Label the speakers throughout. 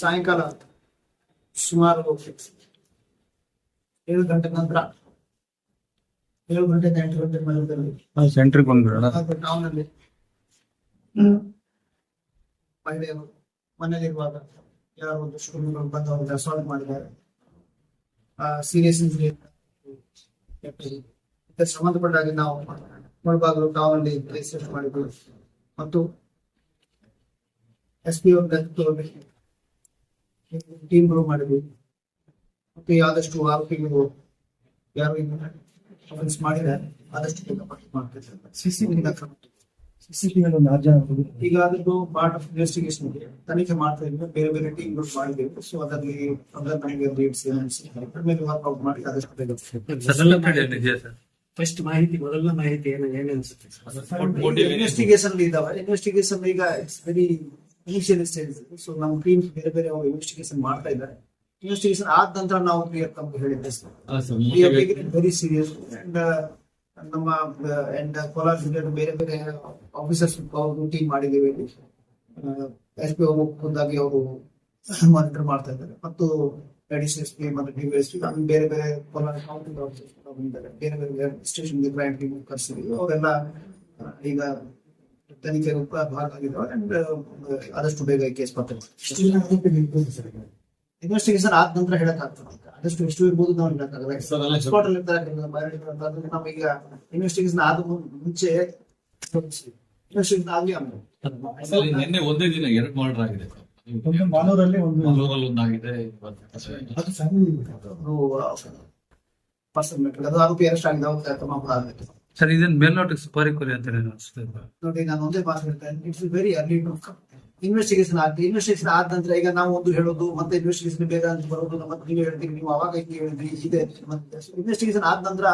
Speaker 1: ಸಾಯಂಕಾಲ ಸುಮಾರು ಏಳು ಗಂಟೆ ನಂತರ. ಏಳು ಗಂಟೆ ಎಂಟು ಗಂಟೆ ಮಧ್ಯದಲ್ಲಿ.
Speaker 2: ಸೆಂಟ್ರಿಗೆ ಬಂದ್ಬಿಡೋಣ.
Speaker 1: ಟೌನ್ ಅಲ್ಲಿ. ಮಹಿಳೆಯರು ಮನೆಯಲ್ಲಿರುವಾಗ ಯಾರೋ ಒಂದು ಸ್ಟೂಡೆಂಟ್ಗಳು ಬಂದು ಅವ್ರಿಗೆ ಅಸಾಲ್ಟ್ ಮಾಡಿದ್ದಾರೆ. ಸೀರಿಯಸ್ ಇಂಜುರಿ ಇದಕ್ಕೆ ಸಂಬಂಧಪಟ್ಟ ಹಾಗೆ ನಾವು ಮುಳಬಾಗಿಲು ಟೌನ್ ಅಲ್ಲಿ ಮಾಡಿದ್ದು. ಮಾಡಿದ್ವಿ ಮತ್ತು ಎಸ್ ಪಿ ಅವ್ರ ಟೀಮ್ ಗ್ರೂ ಮಾಡಿದ್ವಿ. ಮತ್ತು ಆದಷ್ಟು ಆರೋಪಿಗಳು ಯಾರು ಅಫೆನ್ಸ್ ಮಾಡಿದ್ದಾರೆ ಆದಷ್ಟು ಬೇಗ ಪಟ್ಟಿ ಮಾಡ್ತಿದ್ದಾರೆ.
Speaker 3: ಸಿಸಿಟಿವಿ ಸಿಸಿಟಿವಿಯಲ್ಲಿ ಒಂದು ಆರು ಜನ ಹುಡುಗರು.
Speaker 1: ಈಗ ಅದ್ರದ್ದು ಪಾರ್ಟ್ ಆಫ್ ಇನ್ವೆಸ್ಟಿಗೇಷನ್ ತನಿಖೆ ಮಾಡ್ತಾ ಇದ್ವಿ ಬೇರೆ ಬೇರೆ ಟೀಮ್ ಟೀಮ್ಗಳು ಮಾಡಿದ್ದೇವೆ. ಸೊ ಅದರಲ್ಲಿ ಅದರ ನಮಗೆ ಲೀಡ್ಸ್ ಮೇಲೆ ಔಟ್ ಮಾಡಿ ಆದಷ್ಟು
Speaker 3: ಫಸ್ಟ್ ಮಾಹಿತಿ ಮೊದಲನೇ ಮಾಹಿತಿ ಏನು ಏನು ಅನ್ಸುತ್ತೆ?
Speaker 1: ಇನ್ವೆಸ್ಟಿಗೇಷನ್ ಇದಾವೆ. ಇನ್ವೆಸ್ಟಿಗೇಷನ್ ಈಗ it's very initial stage so ನಮ್ಮ ಟೀಮ್ ಬೇರೆ ಬೇರೆ ಇನ್ವೆಸ್ಟಿಗೇಷನ್ ಮಾಡ್ತಾ ಇದ್ದಾರೆ. ಇನ್ವೆಸ್ಟಿಗೇಷನ್ ಆದ ನಂತರ ನಾವು ಕ್ಲಿಯರ್ ತಮಗೆ ಹೇಳಿದ್ದೆ ವೆರಿ ಸೀರಿಯಸ್ ಅಂಡ್ ನಮ್ಮ ಅಂಡ್ ಕೋಲಾರ ಜಿಲ್ಲೆಯ ಬೇರೆ ಬೇರೆ ಆಫೀಸರ್ಸ್ ಅವರು ಟೀಮ್ ಮಾಡಿದ್ದೀವಿ ಎಸ್ ಪಿ ಅವರು ಖುದ್ದಾಗಿ ಅವರು ಮಾನಿಟರ್ ಮಾಡ್ತಾ ಇದ್ದಾರೆ. ಮತ್ತು ಎಡಿಸಿ ಎಸ್ ಪಿ ಮತ್ತು ಡಿ ಎಸ್ ಪಿ ಬೇರೆ ಬೇರೆ ಕೋಲಾರ ಕೌಂಟಿಂಗ್ ಆಫೀಸರ್ಸ್ ಬೇರೆ ಬೇರೆ ಸ್ಟೇಷನ್ಗೆ ಕ್ಲೈಂಟ್ ಟೀಮ್ ಕರೆಸಿದ್ದೀವಿ. ಅವರೆಲ್ಲ ಈಗ ತನಿಖೆ ರೂಪ ಭಾಗ ಆಗಿದ್ದಾವೆ ಅಂಡ್ ಆದಷ್ಟು ಬೇಗ ಕೇಸ್ ಬರ್ತದೆ ಇನ್ವೆಸ್ಟಿಗೇಷನ್ ಆದ ನಂತರ ಹೇಳಕ್ಕಾಗ್ತದೆ ಆದಷ್ಟು ಎಷ್ಟು ಇರ್ಬೋದು ನಾವು ಹೇಳಕ್ಕಾಗಲ್ಲ ಎಕ್ಸ್ಪರ್ಟ್ ಅಲ್ಲಿ ಇರ್ತಾರೆ ಕೆಲವು ಬಯಲಿರ್ತಾರೆ ಅಂತಂದ್ರೆ ನಮೀಗ ಇನ್ವೆಸ್ಟಿಗೇಷನ್ ಆದ ಮುಂಚೆ ಇನ್ವೆಸ್ಟಿಗೇಷನ್ ಆಗ್ಲಿ ಆಮೇಲೆ.
Speaker 4: ನಿನ್ನೆ ಒಂದೇ ದಿನ ಎರಡು ಮರ್ಡರ್ ಆಗಿದೆ.
Speaker 3: ಒಂದು ಮಾನೂರಲ್ಲಿ ಒಂದು
Speaker 4: ಮಾನೂರಲ್ಲಿ ಒಂದಾಗಿದೆ.
Speaker 3: ಅದು
Speaker 1: ಪರ್ಸನ್ ಅದು ಆರೋಪಿ ಅರೆಸ್ಟ್ ಆಗಿದೆ ಅವ್ರು ತಮ್ಮ
Speaker 2: ಸರ್ ಇದನ್ ಮೇಲ್ನೋಟಕ್ಕೆ ಸುಪಾರಿ ಕೊಲೆ ಅಂತ
Speaker 1: ನೋಡಿ ನಾನು ಒಂದೇ ಮಾತು ಹೇಳ್ತೇನೆ ಇಟ್ಸ್ ವೆರಿ ಅರ್ಲಿ ಇನ್ವೆಸ್ಟಿಗೇಷನ್ ಆಗ್ತದೆ ಇನ್ವೆಸ್ಟಿಗೇಷನ್ ಆದ ನಂತರ ಈಗ ನಾವು ಒಂದು ಹೇಳೋದು ಮತ್ತೆ ಇನ್ವೆಸ್ಟಿಗೇಷನ್ ಬೇಗ ಅಂತ ಬರೋದು ಮತ್ತೆ ನೀವು ಹೇಳ್ತೀವಿ ನೀವು ಅವಾಗ ಹಿಂಗೆ ಹೇಳಿದ್ರಿ ಇದೆ. ಇನ್ವೆಸ್ಟಿಗೇಷನ್ ಆದ ನಂತರ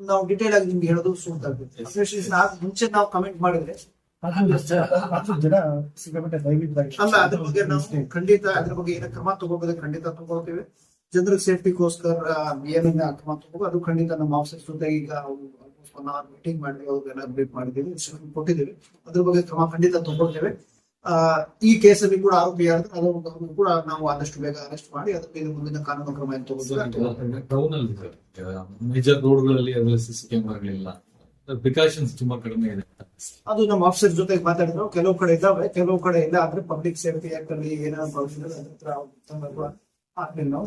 Speaker 1: ನಾವು ಡಿಟೇಲ್ ಆಗಿ ನಿಮ್ಗೆ ಹೇಳೋದು ಸೂಕ್ತ ಆಗ್ತದೆ ಇನ್ವೆಸ್ಟಿಗೇಷನ್ ಆದ ಮುಂಚೆ ನಾವು ಕಮೆಂಟ್ ಮಾಡಿದ್ರೆ ಅಲ್ಲ ಅದ್ರ ಬಗ್ಗೆ ನಾವು ಖಂಡಿತ ಅದ್ರ ಬಗ್ಗೆ ಏನ ಕ್ರಮ ತಗೋಬೇಕು ಖಂಡಿತ ತಗೋತೀವಿ ಜನರ ಸೇಫ್ಟಿಗೋಸ್ಕರ ಏನೇನ ಕ್ರಮ ತಗೋಬೇಕು. ಅದು ಖಂಡಿತ ನಮ್ಮ ಆಫೀಸರ್ ಜೊತೆ ಈಗ ಅವರ್ ಮೀಟಿಂಗ್ ಮಾಡಿದ್ವಿ ಅವ್ರಿಗೆಲ್ಲ ಮಾಡಿದ್ದೀವಿ instruction ಕೊಟ್ಟಿದ್ದೀವಿ. ಅದ್ರ ಬಗ್ಗೆ ಕ್ರಮ ಖಂಡಿತ ತಗೊಳ್ತೇವೆ ಈ ಕೇಸಲ್ಲಿ ಕೂಡ ಆರೋಪಿ ಆದ್ರೆ ಅದನ್ನು ಕೂಡ ನಾವು ಆದಷ್ಟು ಬೇಗ ಅರೆಸ್ಟ್ ಮಾಡಿ ಅದಕ್ಕೆ ಮೇಲೆ ಮುಂದಿನ ಕಾನೂನು ಕ್ರಮ ಏನು
Speaker 4: ಅಲ್ಲಿ ಮೇಜರ್ ರೋಡ್ಗಳಲ್ಲಿ ಸಿಸಿ ಕ್ಯಾಮೆರಾಗಳಿಲ್ಲ ಪ್ರಿಕಾಷನ್ಸ್ ತುಂಬಾ ಕಡಿಮೆ ಇದೆ.
Speaker 1: ಅದು ನಮ್ಮ ಆಫೀಸರ್ ಜೊತೆ ಮಾತಾಡಿದ್ರು. ಕೆಲವು ಕಡೆ ಇದ್ದಾವೆ ಕೆಲವು ಕಡೆ ಇಲ್ಲ ಆದ್ರೆ ಪಬ್ಲಿಕ್ ಸೇಫ್ಟಿ ಆಕ್ಟ್ ಅಲ್ಲಿ ಏನಾದ್ರು ಪ್ರಾಬ್ಲಮ್ ಇದೆ ಅದ್ರ ಹತ್ರ ಆದ್ಮೇಲೆ ನಾವು.